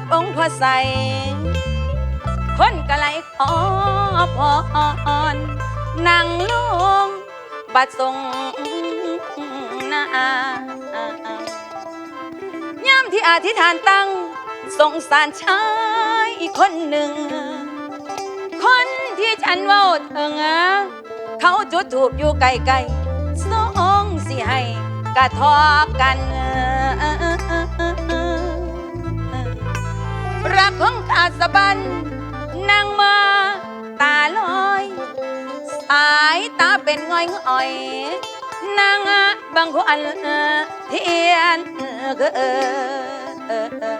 กราบองค์พระใส คนก็ไหลขอพรนั่งลงบัดทรงนายามที่อธิษฐานตั้งสงสารชายอีกคนหนึ่ง คนที่ฉันว่าถึงเขาจุดถูกอยู่ไกลๆสองสิให้กระทอกัน รักของตาสะบันนางมาตาลอยสายตาเป็นง่อยง่อยนางอะบางคนเทียนเกิน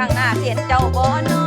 ข้างหน้าเสียนเจ้าบ่อน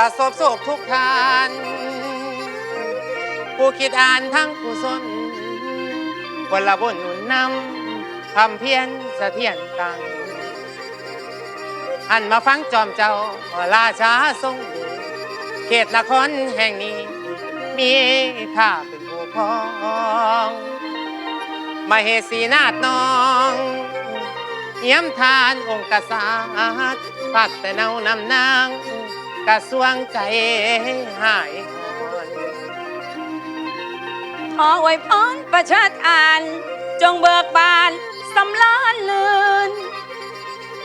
ประสบโศกทุกทาน ผู้คิดอ่านทั้งผู้สนคนละบนหนุนนำทำเพียรสะเทียนตังหันมาฟังจอมเจ้าราชาทรงเขตนครแห่งนี้ มีข้าเป็นผู้ครองมาเหสีนาดน้องเยี่ยมทานองค์กษัตริย์พัดแต่เนานำนาง กระสวงใจหายหอนขออวยพรประชาทานจงเบิกบานสำลานลืน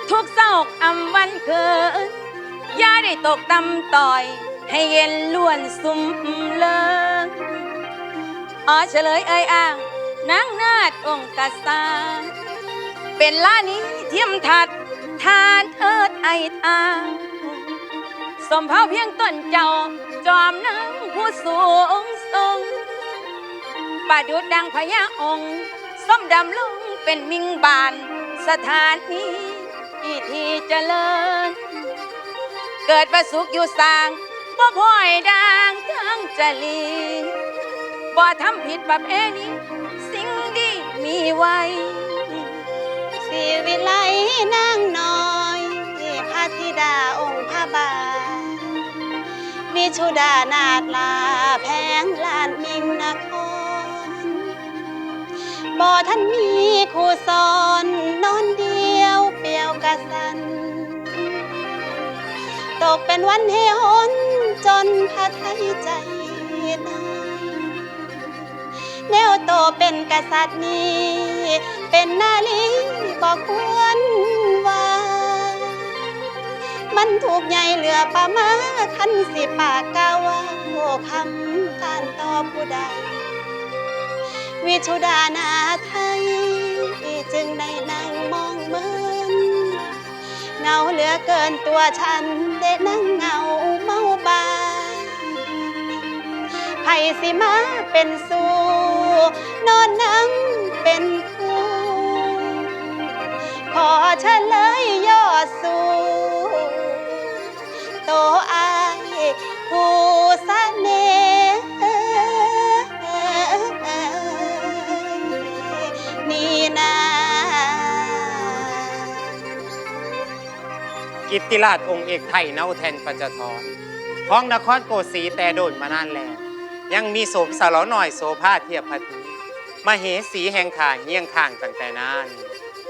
ทุกเศร้าอำวันเกินอย่าได้ตกตำต่อย ให้เย็นล้วนสุ่มเลิงอ๋อเฉลยเอ่ยอ้างนางนาดองค์กษัตริย์เป็นล้านี้เทียมทัดทานเอิดไอทาง สมเผาเพียงต้นเจ้า จอมนางผู้สูงทรงประดุดดังพญาองค์ส้มดำลงเป็นมิงบานสถานนี้ที่เจริญ เกิดประสุขอยู่สร้างบ่พ่อยดังทั้งจลีบ่ทำผิดประเพณีสิ่งดีมีไว้สีวิไลนางน้อยพระธิดาองค์พระบา ชุดานาดลาแพงลานมิงนครบ่ท่านมีครูสอนนอนเดียวเปียวกระสัน ตกเป็นวันเฮหนจนพระไทยใจนายแนวโตเป็นกษัตริย์นี้ เป็นนาลีบอกควรันถูกใหญ่เหลือป่ามาคันสิปากกาว่าโอ้คำการต่อผู้ใด วิชุดานาไทยจึงได้นั่งมองเหมือนเงาเหลือเกินตัวฉันได้นั่งเงาเมาบานไผสิมาเป็นสู่นอนนั่งเป็นคู่ขอเฉลย กิตติราชองค์เอกไทยเนาแทนปัญจทรของนครโกสีแต่โดนมานานแล้วยังมีโสมสารหน่อยโสภาเทียบพัทีมาเหสีแห่งข่างเยี่ยงข้างตั้งแต่นาน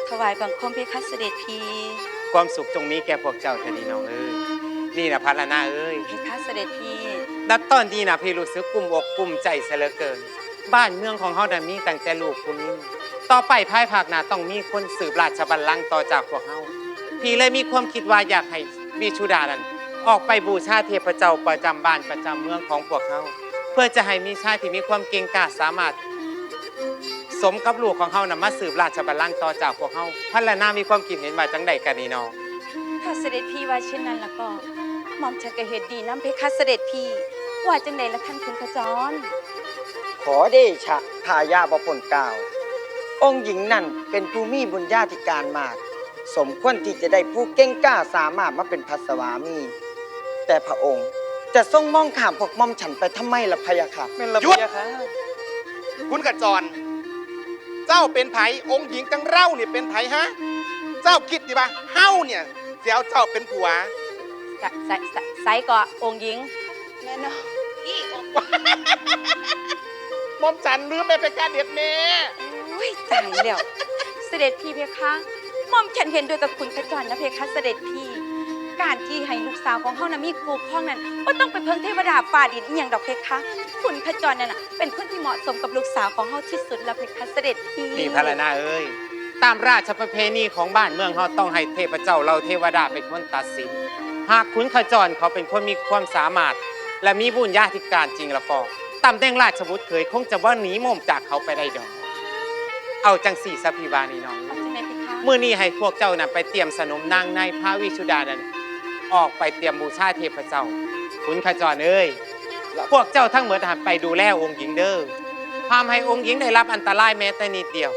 ถวายบังคมเพคะเสด็จพีความสุขจงมีแก่พวกเจ้าเถิดนีน้องเอ้ยนี่นะพัฒนาเอ้ยเพคะเสด็จพีนับตอนนี้นะพี่รู้สึกกลุ่มอกกลุ่มใจเสียเหลือเกิน บ้านเมืองของเฮาดันมีตั้งแต่ลูกผู้นี้ต่อไปภายภาคหน้าต้องมีคนสืบราชบัลลังก์ต่อจากพวกเฮา พี่เลยมีความคิดว่าอยากให้วิชุดานั้นออกไปบูชาเทพเจ้าประจำบ้านประจำเมืองของพวกเฮาเพื่อจะให้มีชายที่มีความเก่งกาจสามารถ สมกับลูกของเฮานำมาสืบราชบัลลังก์ต่อจากพวกเฮาพันละนามีความคิดเห็นว่าจังใดกันนี่น้องถ้าเสด็จพีว่าเช่นนั้นแล้วก็หม่อมฉันก็เห็นดีน้ำเพคะเสด็จพีว่าจังใดละท่านคุณขจร ขอเดชะพายาบพลกล่าว องค์หญิงนั่นเป็นผู้มีบุญญาธิการมาก สมควรที่จะได้ผู้เก่งกล้าสามารถมาเป็นพัสวามี แต่พระองค์จะทรงมองข้ามพวกหม่อมฉันไปทำไมล่ะพะยะค่ะเป็นระหยุเบีดยค่ะคุณกระจร เจ้าเป็นไผองค์หญิงจังเร่าเนี่ยเป็นไผฮะ เจ้าคิดดีปะเฮ้าเนี่ยเสียวเจ้าเป็นผัวใส่ใส่ใส่ใส่ก่อองค์หญิงแม่น้องมอมฉันลืมไปเป็นการเด็ดแม่โอ้ยตายแล้วเสด็จพี่เพคะห ม่อมฉันเห็นด้วยกับคุณขจรนะเพคะเสด็จพี่ การที่ให้ลูกสาวของเขานะมีครูข้องนั้นก็ต้องไปเพิ่งเทวดาฝ่าดินอหย่างดอกเพคะ คุณขจรนั่นน่ะเป็นคนที่เหมาะสมกับลูกสาวของเขาที่สุดแล้วเพคะเสด็จพี่นี่พันละนาเอ้ย ตามราชประเพณีของบ้านเมืองเฮาต้องให้เทพเจ้าเราเทวดาเป็นคนตัดสิน หากขุนขจรเขาเป็นคนมีความสามารถ และมีบุญญาธิการจริงล้วก็ตำแหน่งราชบุตรเคยคงจะว่าหนีม่อมจากเขาไปได้ดอก เอาจังสี่สพิบานี่น้อง มื่อนี้ให้พวกเจ้าน่ะไปเตรียมสนมนางในพระวิชุดานั้นออกไปเตรียมบูชาเทพเจ้าขุนขจรเอ้ยพวกเจ้าทั้งหมดหันไปดูแลองค์หญิงเด้อห้ามให้องค์หญิงได้รับอันตรายแม้แต่นิดเดียว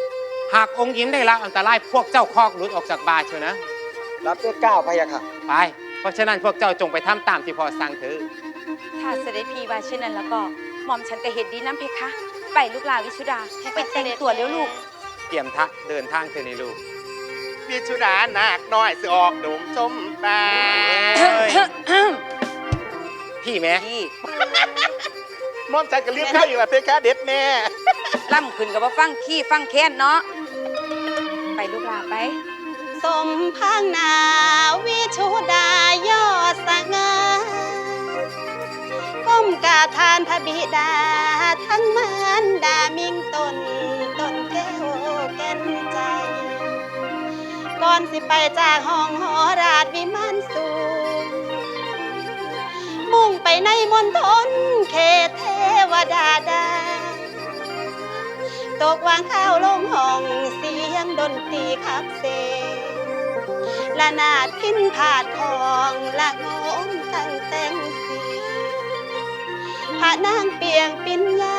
หากองค์หญิงได้รับอันตรายพวกเจ้าคอกหลุดออกจากบาเชียวนะ รับด้วยเกล้าวพะยะค่ะ ไป เพราะฉะนั้นพวกเจ้าจงไปทำตามที่พ่อสั่งเถอะถ้าเสด็จพี่ว่าเช่นนั้นแล้วก็หม่อมฉันก็เห็นดีน้ำเพคะ ไปลูกหลานวิชุดาไปแต่งตัวแล้วลูก เตรียมทะเดินทางเถอะนี่ลูก พี่ชุดานาคน้อยสิออกดมชมตาพี่แม่พี่มอมฉันก็เรียกเข้าอยู่ว่าเป็นการเด็ดแม่ล่ำขึ้นกับว่าฟังขี้ฟังแค้นเนาะ ไปลูกลาไป สมพังนาวิชุดายอดสง่าก้มกาทานพระบิดา ทั้งมารดามิงตนตน ก่อนสิไปจากห้องหอราชวิมานสูง มุ่งไปในมณฑลเขตเทวดาดา ตกวางข้าวลงห้องเสียงดนตรีขับเสละนาดพินผาดของละงมตั้งแต่งสีพระนางเปียงปินยา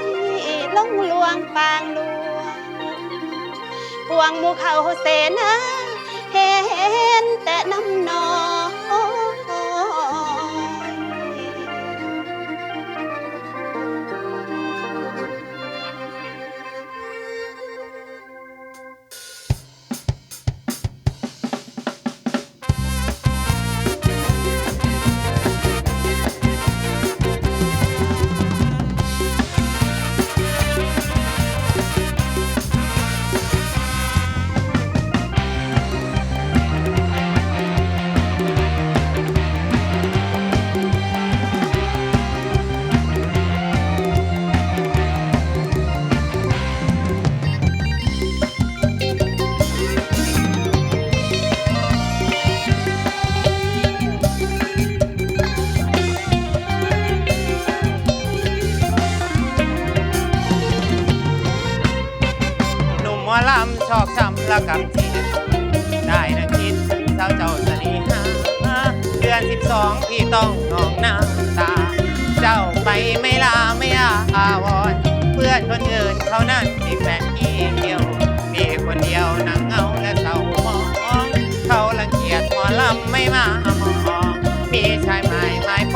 ยลงลวงปางลวง พวงหมูเขาเสนาเห็นแต่น้ำนอง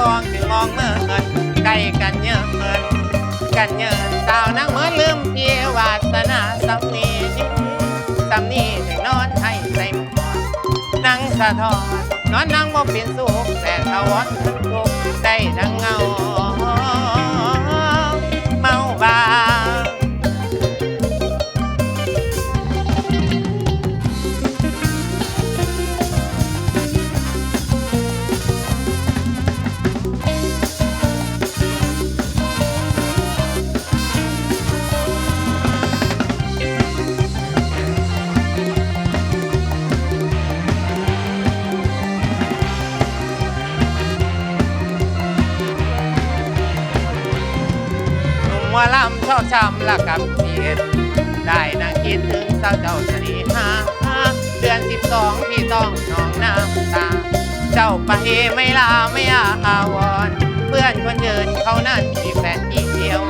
มองสิมองเมื่อเงินใกล้กันเยอะเงินกันเยินสาวนังเหมือนลืมเพียวาสนาสำนีสำนีถึงนอนให้ใส่หมอนนั่งสะท้อนนอนนั่งบ่เปียนสุขแต่ทวันทุกได้ทั้งเงา หมว่าลำชอบช้ำละกับเสียดได้นั่งคิดถึงสาวเจ้าสนีหาเดือนสิบสองพี่ต้องนองน้ำตา เจ้าไปไม่ลาไม่อาอาวรณ์เพื่อนคนอื่นเขานั่นมีแฟนอีกเดียว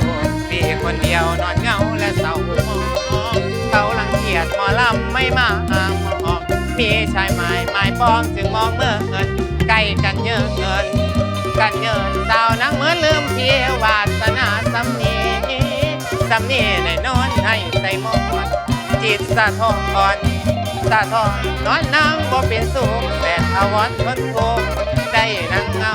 พี่คนเดียวนอนเหงาและเศร้าหมองเขาลังเกียจหมอลำไม่มาอามองมีชายหมายหมายปองจึงมองเมื่อเงินใกล้กันเยอะเงินกันเยินสาวนังเหมือนลืมเพียวาสนาสำนี จำนี่ในนอนให้ใส่หมอนจิตสะท้อนสะท้อนนอนน้ำบ่เป็นสุขแต่อาวรทนทุกข์ได้นั่งเงา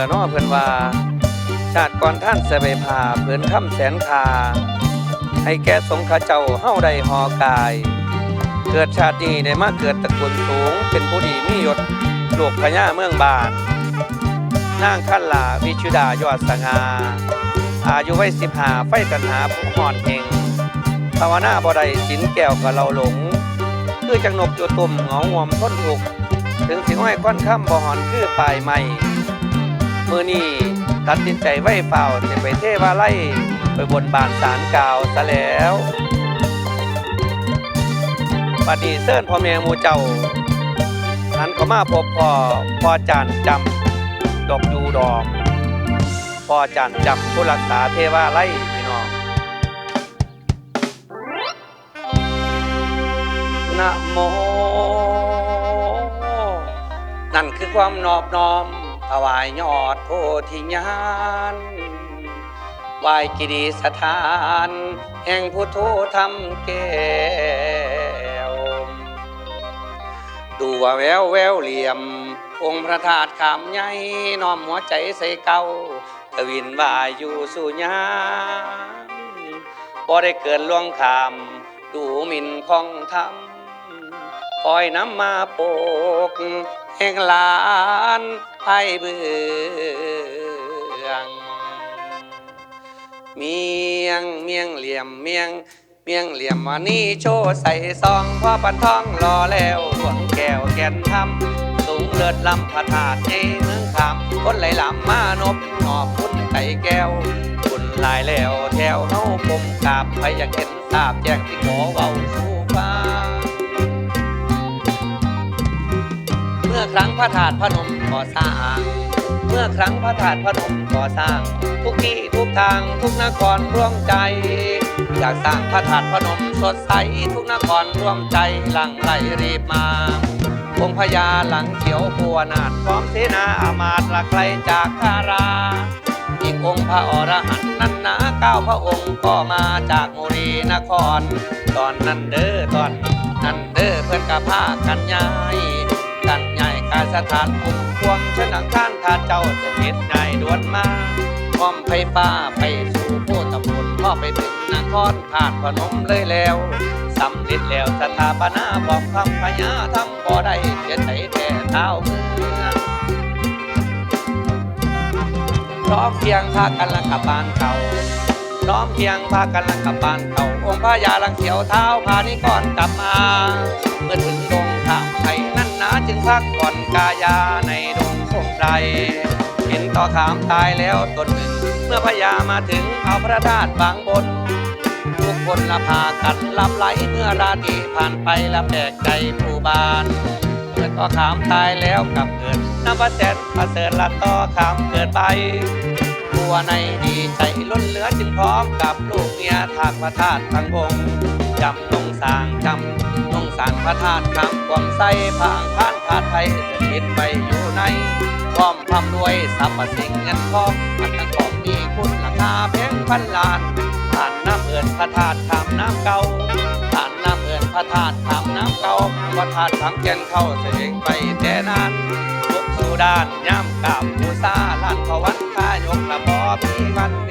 ละเนาะเพิ่นว่า ชาติก่อนท่านเสไปพาเพิ่นค่ำแสนคา ให้แก่สงฆ์ข้าเจ้าเฮาได้หอกาย เกิดชาตินี้ได้มาเกิดตระกูลสูง เป็นผู้ดีมียศลูกพญาเมืองบานนางคันลาวิชุดายอดสงาอายุไว้สิบหาไฟตันหาผู้หอนเองภาวนาบ่ได้สินแก้วกับเราหลง คือจังนกอยู่ตุ่มเหงาหวมท้นทุกถึงสิห้อยก้อนค่ำบ่หอนคือปลายไม้ มื่อนี้ตัดสินใจไว้เปล่าจะไปเทวาไล่ไปบนบานสารกล่าวซะแล้วปัดนี้เสินพ่อแม่มูเจ้าหันก็มาพบพ่อพ่อจานจำดอกยูดอกพ่อจานจำผู้รักษาเทวาไล่พี่น้องนะโม นั่นคือความนอบน้อม ถวายยอดโพธิญาณไหวายกิริสถาน แห่งพุทโธธรรมแก้วดูว่าแววแววเหลี่ยม องค์พระธาตุขามใหญ่น้อมหัวใจใส่เก้าทวินว่าอยู่สุญญานบ่ได้เกินล่วงคำดูหมิ่นของธรรมคอยน้ำมาโปก แห่งหลานไพ่เบืองเมียงเมียงเหลี่ยมเมียงเมียงเหลี่ยมมานี่โชว์ใส่ซองพ่อปันทองรอแล้วหวงแก้วแก่นทำสูงเลิศลำพระธาตุในเมืองคำคนไหลลำมานบหอบคุณไก่แก้วคุณลายแล้วแถวเฮาปมกราบใครอยากเห็นทราบแจ้งที่ขอเว้าสู่ฟ้า พระธาตุพนมก่อสร้าง เมื่อครั้งพระธาตุพนมก่อสร้าง ทุกที่ทุกทางทุกนครร่วมใจ อยากสร้างพระธาตุพนมสดใสทุกนครร่วมใจหลังไหลรีบมาองค์พญาหลังเขียวพัวนาถพร้อมเสนาอามาตละไกลจากคารา อีกองค์พระอรหันต์นั้นนะเก้าพระองค์ก็มาจากมุรีนคร ตอนนั้นเด้อตอนนั้นเด้อเพื่อนกะพากันยาย การสถานคุ้มควงชนังท่านทาเจ้าจะเห็นใหญ่ด่วนมาพร้อมไฟฟ้าไปสู่โพธบุญพ่อไปถึงนครผ่านพนมเลยแล้วสำเร็จแล้วสถาปนาบอกคำพญาทำบ่ได้เสียใจแต่เท้าเมืองพร้อมเพียงพากันลังกับบานเขาพร้อมเพียงพากันลังกับบานเขาองค์พระยาลังเขียวเท้าพานิก่อนกลับมา เมื่อถึงดงข้ามไทย จึงพักก่อนกายาในดงสงไกรเห็นต่อขามตายแล้วตนหนึ่ง เมื่อพญามาถึงเอาพระธาตุบางบน ทุกคนละพากันลับไหลเมื่อราตรีผ่านไปละแปลกใจผู้บานเมื่อต่อขามตายแล้วกลับเกิดนับว่าแสนประเสริฐละต่อขามเกิดไปตัวในดีใจล้นเหลือจึงพร้อมกับลูกเมียทากพระธาตุทั้งวงจำนงสร้างจำ ร้างพระธาตุคำความใสผางพานพาไทยสถิตไปอยู่ในพร้อมความรวยสรรพสิ่งเงินทองมันทั้งของมีคุณราคาแพงพันล้านผ่านน้ำเอินพระธาตุขามน้ำเก่าผ่านน้ำเอินพระธาตุขามน้ำเก่าพระธาตุขามแก่นเข้าเสด็จไปแต่นานลุกสู่ด้านย่ำกับผู้ซาล้านพวันพายกละบอมีวันเว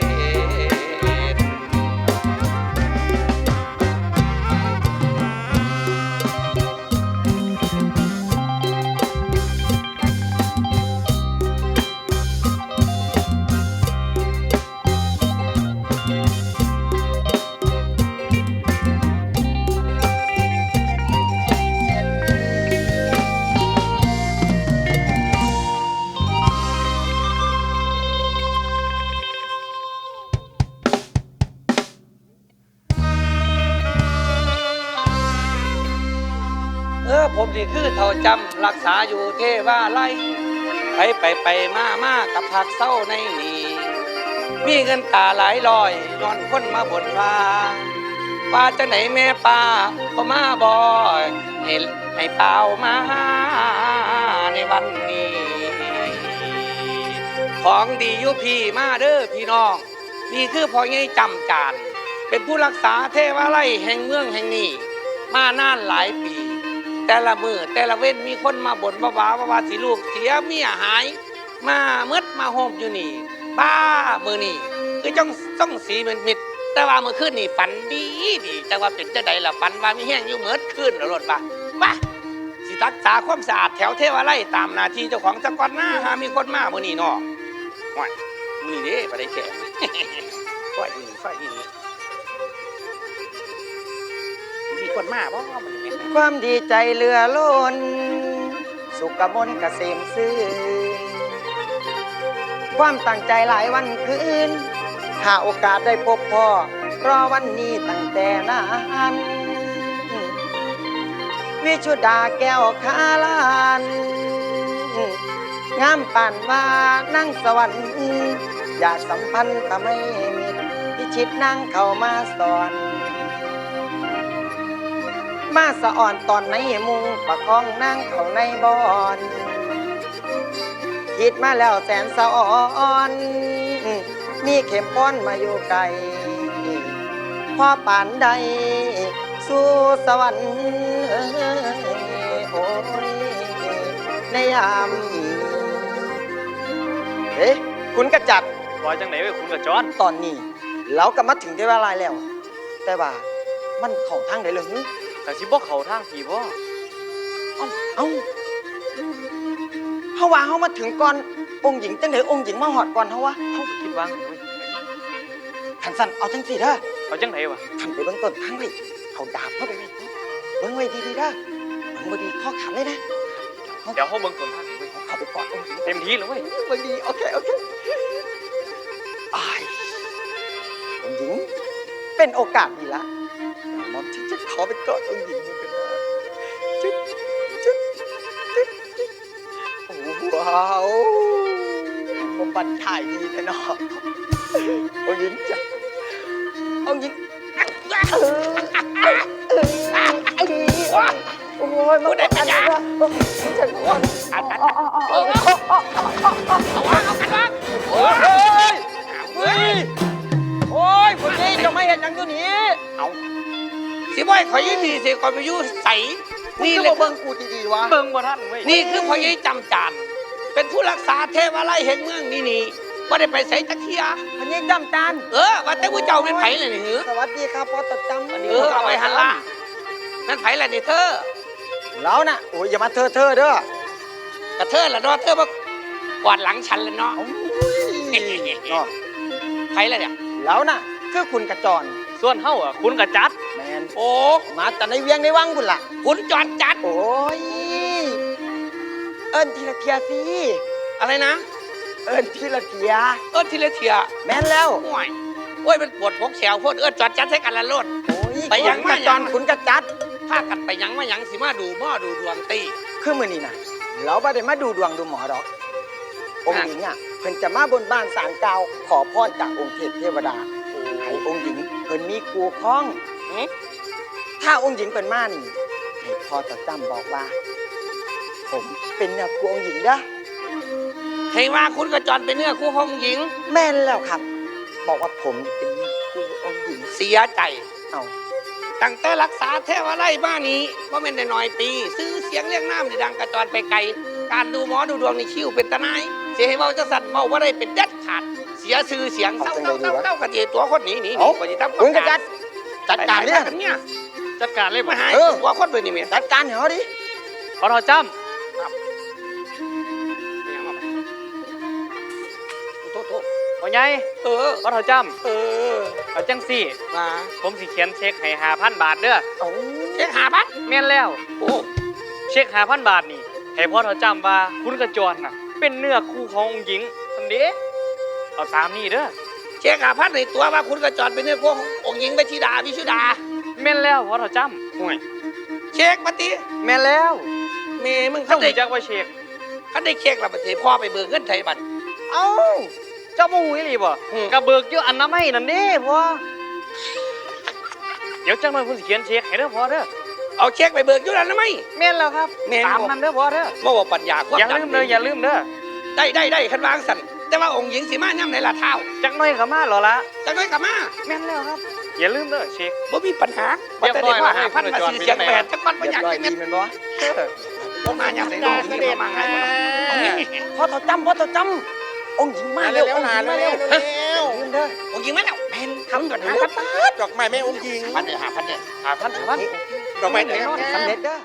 เท่าจำรักษาอยู่เทว่าไล่ไปไปไปมามากับผักเศร้าในนี่มีเงินตาหลายลอยนอนคนมาบนว่าว่าจะไหนแม่ป้าก็มาบอยให้ให้เปล่ามาในวันนี้ ของดีอยุพี่มาเด้อพี่น้อง นี่คือพ่อใหญ่จำจาน เป็นผู้รักษาเทวาไลแห่งเมืองแห่งนี้ มานานหลายปี แต่ละมือแต่ละเว้นมีคนมาบ่นว่าว่าว่าว่าสิลูกเสียเมียหาย มาเมืดมาโฮมอยู่นี่ บ้ามือนี่คือจ้องต้องสีมิดมิดแต่ว่ามือขึ้นนี่ฝันดีดีแต่ว่าเป็นจะใดล่ะฝันว่ามีแห้งอยู่เมืดขึ้นแล้วรถบ้าบ้าสิรักษาความสะอาดแถวเทวาไลยตามนาทีเจ้าของจังหวัดหน้าหามีคนมามือนี่เนาะว้ายมือนี่เด้ไปได้แค่ฝ่ายอีนี่ฝ่ายอีนี่ คนมาบ่มันเป็นความดีใจเหลือล้น สุขมนต์เกษมซื่อความตั้งใจหลายวันคืน หาโอกาสได้พบพ่อรอวันนี้ตั้งแต่นานวิชุดาแก้วคาลานงามป่านว่านั่งสวรรค์ อยากสัมพันธ์ทำให้มิตรพิชิตนั่งเข้ามาสอน มาสะอ่อนตอนไหนมุงประคองนั่งเขาในบอนคิดมาแล้วแสนสะอ่อน มีเข็มป้อนมาอยู่ไกลพ่อป่านใด สู่สวรรค์โอ้ยในยามเอ๊ะคุณกระจัดว่าจังไหนเว้คุณกับจอนตอนนี้ เราก็มาถึงที่เวลาแล้ว แต่ว่ามันข้าทางได้เลย แต่สิบ่เขาทางผีบ่เอ้าเอ้าเฮาว่าเฮามาถึงก่อนองค์หญิงจังไดองค์หญิงมาหอดก่อนเฮาวะเฮาก็คิดว่าเว้ยขันสันเอาจังสี่เด้อเอาจังไหนวะขันไปเบื้องต้นทางไว้เอาดาบเข้าไปไว้เบื้องไว้ดีๆเด้อเบื้องบ่ดีข้อขาดเลยนะเดี๋ยวเฮาเบิ่งต้นทางเว้ยเข้าไปกอดองค์หญิงเต็มที่เลยเว้ยเบื้องดีโอเคโอเคอายองค์หญิงเป็นโอกาสดีละห มอมฉันจะขอไปกอดองค์หญิงมือนกันนะจุ๊บจุ๊บจุ๊บจุ๊บว้าวผมบันถ่ายดีแต่นาะองค์หญิงจ้ะองค์หญิงเออเออเออไอ้ดีโอ้ยมันอันนี้ว่าโอ้ยฉันว่าอันอันอัน บ่ให้ข่อยอยืนดีสิข่อยไปอยู่ใสนี่นี่เลเลยยเบิ่งกูดีๆวะเบิ่งบ่ทันเว้ยนี่คือพ่อใหญ่จำจาน เป็นผู้รักษาเทวาลัยแห่งเมืองนี่นี่บ่ได้ไปใสจักเทียพันยิ่งจำจานเออว่าแต่ผู้เจ้าเป็นไผเลยนี่หือสวัสดีครับพ่อตดจำเออเอาไปหันละนั่นไผล่ะนี่เธอแล้วน่ะโอ้ยอย่ามาเธอเธอเด้อกระเธอละเนาะเธอมากวาดหลังฉันละเนาะ เนาะไผล่ะเนี่ยแล้วน่ะ คือคุณกระจรส่วนเฮาอะคุณกับจัด โอ้มาแต่ในเวียงในวังบุญล่ะคุณจอนจัด โอ้ย เอิ้นทีละเทียสิอะไรนะ เอิ้นทีละเทีย เอิ้นทีละเทียแม่นแล้ว ห่วยโอ้ยมันปวดพกแขวโพดเอิ้นจอนจัดใช้กันละโลด โอ้ยไปหยังคุณกระมาหจยัรงคุณกระจัด พากันไปหยังมาหยังสิมาดูหม้อดูดวงตี คือมือนี่นะเราบ่ได้มาดูดวงดูหมอดอก องค์หญิงอะเพิ่นจะมาบนบ้านสารกล่าวขอพรจากองค์เทพเทวดาให้องค์หญิงเพิ่นมีกูคล้องหือ ถ้าองค์หญิงเป็นมานี่ให้พ่อตะจำบอกว่า ผมเป็นเนื้อคู่องค์หญิงเด้อให้ว่าคุณกับจอนเป็นเนื้อคู่ของหญิง แม่นแล้วครับ บอกว่าผมนี่เป็นเนื้อคู่องค์หญิง เสียใจ เอาตั้งแต่รักษาเทวาไล่บ้านนี้ก็เป็นได้น้อยปี ซื้อเสียงเรียงน้ำในดังกระจรไปไกล การดูหมอดูดวงในคิวเป็นตะนาย เสียให้เมาจะสัตว์เมาว่าได้เป็นเด็ดขาด เสียชื่อเสียงเศร้าเศร้าเศร้าเศร้ากระเจียตัวคนหนีหนีหนีกว่าจะทำคุณกระจัดจัดการเนี่เนี่ยยเนี่ย จัดการเลยบ่มาหายเออตัวคนไปนี่เมียจัดการเหรอดิพอเท่าจำโทษโทษพ่อใหญ่เออพอเท่าจเออำเอาจังสี่ มาผมสิเขียนเช็คให้5,000บาทเด้อเอาเช็คหาบัตรแม่นแล้ว โอ้เช็ค5,000บาทนี่ให้พ่อเท่าจำว่าคุณกับจรน่ะ เป็นเนื้อคู่ขององค์หญิงสันเด้เอาตามนี้เด้อเช็คหาพัดในตัวว่าคุณกระจรเป็นเนื้อคู่ขององค์หญิงไปชิดาพิชุดา แม่นแล้วพ่อเท่าจห่วยเช็คปฏิำแม่นแล้วเมมึงเจ้าเขาได้หูจักว่าเช็คเขาได้เช็คแล้วปฏิพ่อไปเบิกเงินไทยบัตร เอ้าเจ้าบ่หูอีหลีบ่อืม กระเบิกอยู่อันน้ำให้นั่นเด้พ่อเดี๋ยวจังหน่อยผมสิเขียนเช็คให้เด้อพ่อเด้อเอาเช็คไปเบิกอยู่แล้วนะไหม แม่นแล้วครับแม่นบ่ ตามนั้นเด้อพ่อเด้อมาว่าปัญญาความอย่าลืมเด้ออย่าลืมเด้อได้ได้ได้คันวางสันแต่ว่าองค์หญิงสีมาย่ำในละเท้าจักหน่อยเขามาเหรอละจังน้อยกลับมา แม่นแล้วครับ อย่าลืมเด้อเช็ค บ่มีปัญหาเรียบร้อยแล้วหาพันมาสีเสียงแปดจังมันปัญเรียญาบร้อยเม็ดีดแมันบ่บ่มาย่ำในโลกนี้มาไงบ่เอานี่พ่อตะจำพ่อตะจำองค์หญิงมามาเร็เร็ววองค์หหาญิงมาเร็เร็ววเร็วลืมเด้อองค์หญิงมาแล้วแม่นทำก่อนหาพันดอกไม้แม่องค์หญิงพันเดียวหาพันเดียวหาพันหาพันดอกไม้ไหนสำเร็จเด้อ